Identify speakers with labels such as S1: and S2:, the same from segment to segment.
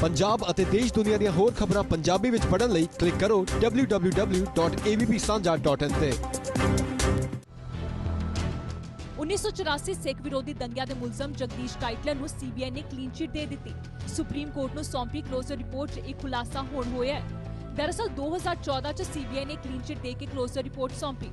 S1: ਪੰਜਾਬ ਅਤੇ ਦੇਸ਼ ਦੁਨੀਆ ਦੀਆਂ ਹੋਰ ਖਬਰਾਂ ਪੰਜਾਬੀ ਵਿੱਚ ਪੜ੍ਹਨ ਲਈ ਕਲਿੱਕ ਕਰੋ www.avpsanja.in ਤੇ।
S2: 1984 ਸਿੱਖ ਵਿਰੋਧੀ ਦੰਗਿਆਂ ਦੇ ਮੁਲਜ਼ਮ ਜਗਦੀਸ਼ ਟਾਈਟਲਰ ਨੂੰ ਸੀਬੀਆਈ ਨੇ ਕਲੀਨ ਚਿਟ ਦੇ ਦਿੱਤੀ। ਸੁਪਰੀਮ ਕੋਰਟ ਨੂੰ ਸੌਂਪੀ ਕਲੋਜ਼ਰ ਰਿਪੋਰਟ 'ਚ ਇੱਕ ਖੁਲਾਸਾ ਹੋਣ ਹੋਇਆ ਹੈ। ਦਰਅਸਲ 2014 'ਚ ਸੀਬੀਆਈ ਨੇ ਕਲੀਨ ਚਿੱਟ ਦੇ ਕੇ ਕਲੋਜ਼ਰ ਰਿਪੋਰਟ ਸੌਂਪੀ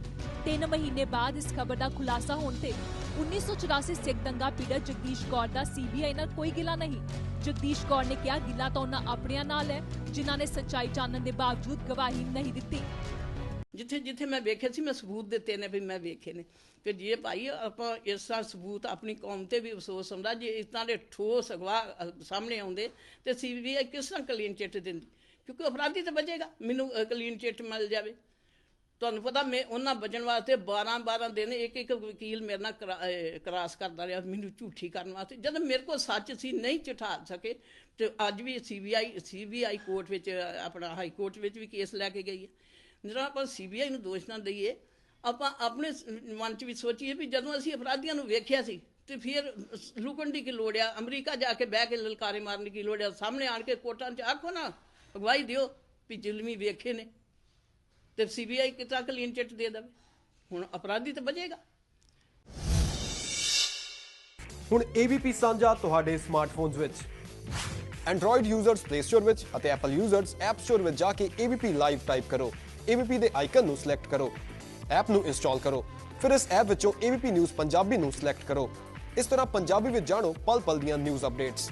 S2: ਤਿੰਨ ਮਹੀਨੇ ਬਾਅਦ ਇਸ ਖਬਰ ਦਾ ਖੁਲਾਸਾ ਹੋਣ ਤੇ 1984 ਸਿੱਖ ਦੰਗਾ ਪੀੜਤ ਜਗਦੀਸ਼ ਕੌਰ ਦਾ ਸੀਬੀਆਈ ਨਾਲ ਕੋਈ ਗਿਲਾ ਨਹੀਂ ਜਗਦੀਸ਼ ਕੌਰ ਨੇ ਕਿਹਾ ਗਿਲਾ ਤਾਂ ਉਹਨਾਂ ਆਪਣਿਆਂ ਨਾਲ ਹੈ ਜਿਨ੍ਹਾਂ ਨੇ ਸੱਚਾਈ ਜਾਣਨ ਦੇ ਬਾਵਜੂਦ ਗਵਾਹੀ ਨਹੀਂ ਦਿੱਤੀ
S3: ਜਿੱਥੇ ਜਿੱਥੇ ਮੈਂ ਵੇਖੇ ਸੀ ਮੈਂ ਸਬੂਤ ਦਿੱਤੇ ਨੇ ਵੀ ਮੈਂ ਵੇਖੇ ਨੇ ਫਿਰ ਜੇ ਭਾਈ ਆਪਾਂ ਇਸ ਤਰ੍ਹਾਂ ਸਬੂਤ ਆਪਣੀ ਕੌਮ ਤੇ ਵੀ ਅਫਸੋਸ ਹੁੰਦਾ ਜੇ ਇਸ ਤਰ੍ਹਾਂ ਦੇ ਠੋਸ ਅਗਵਾ ਸਾਹਮਣੇ ਆਉਂਦੇ ਤੇ ਸੀਬੀਆਈ ਕਿਸ ਤਰ੍ਹਾਂ ਕਲੀਨ ਚਿੱਟ ਦਿੰਦੀ ਕਿਉਂਕਿ ਅਪਰਾਧੀ ਤਾਂ ਬਚੇਗਾ। ਮੈਨੂੰ ਕਲੀਨ ਚਿੱਟ ਮਿਲ ਜਾਵੇ। ਤੁਹਾਨੂੰ ਪਤਾ ਮੈਂ ਉਹਨਾਂ ਬਚਣ ਵਾਸਤੇ 12 12 ਦਿਨ ਇੱਕ ਇੱਕ ਵਕੀਲ ਮੇਰੇ ਨਾਲ ਕਰਾ- ਕਰਾਸ ਕਰਦਾ ਰਿਹਾ, ਮੈਨੂੰ ਝੂਠੀ ਕਰਨ ਵਾਸਤੇ। ਜਦੋਂ ਮੇਰੇ ਕੋਲ ਸੱਚ ਸੀ, ਨਹੀਂ ਚਿਠਾ ਸਕੇ, ਤੇ ਅੱਜ ਵੀ ਸੀਬੀਆਈ ਸੀਬੀਆਈ ਕੋਰਟ ਵਿੱਚ, ਆਪਣਾ ਹਾਈ ਕੋਰਟ ਵਿੱਚ ਵੀ ਕੇਸ ਲੈ ਕੇ ਗਈ ਹੈ। ਜਿਹੜਾ ਆਪਾਂ ਸੀਬੀਆਈ ਨੂੰ ਦੋਸ਼ ਨਾ ਦਈਏ, ਆਪਾਂ ਆਪਣੇ ਮਨ 'ਚ ਵੀ ਸੋਚੀਏ ਵੀ ਜਦੋਂ ਅਸੀਂ ਅਪਰਾਧੀਆਂ ਨੂੰ ਵੇਖਿਆ ਸੀ, ਤੇ ਫਿਰ ਲੁਕਣ ਦੀ ਕੀ ਲੋੜ ਆ? ਅਮਰੀਕਾ ਜਾ ਕੇ ਬਹਿ ਕੇ ਲਲਕਾਰੇ ਮਾਰਨ ਦੀ ਕੀ ਲੋੜ ਆ? ਸਾਹਮਣੇ ਆਣ ਕੇ ਕੋਰਟਾਂ 'ਚ ਆਖੋ ਨਾ ਅਗਵਾਈ ਦਿਓ ਵੀ ਜ਼ੁਲਮੀ ਵੇਖੇ ਨੇ ਤੇ ਸੀਬੀਆਈ ਕਿਤਾ ਕਲੀਨ ਚਿੱਟ ਦੇ ਦੇਵੇ। ਹੁਣ ਅਪਰਾਧੀ ਤਾਂ ਬਚੇਗਾ।
S1: ਹੁਣ AVP ਸਾਂਝਾ ਤੁਹਾਡੇ ਸਮਾਰਟਫੋਨਸ ਵਿੱਚ। Android ਯੂਜ਼ਰਸ Play Store ਵਿੱਚ ਅਤੇ Apple ਯੂਜ਼ਰਸ App Store ਵਿੱਚ ਜਾ ਕੇ AVP ਲਾਈਵ ਟਾਈਪ ਕਰੋ। AVP ਦੇ ਆਈਕਨ ਨੂੰ ਸਿਲੈਕਟ ਕਰੋ। ਐਪ ਨੂੰ ਇੰਸਟਾਲ ਕਰੋ। ਫਿਰ ਇਸ ਐਪ ਵਿੱਚੋਂ AVP ਨਿਊਜ਼ ਪੰਜਾਬੀ ਨੂੰ ਸਿਲੈਕਟ ਕਰੋ। ਇਸ ਤਰ੍ਹਾਂ ਪੰਜਾਬੀ ਵਿੱਚ ਜਾਣੋ ਪਲ ਪਲ ਦੀਆਂ ਨਿਊਜ਼ ਅਪਡੇਟਸ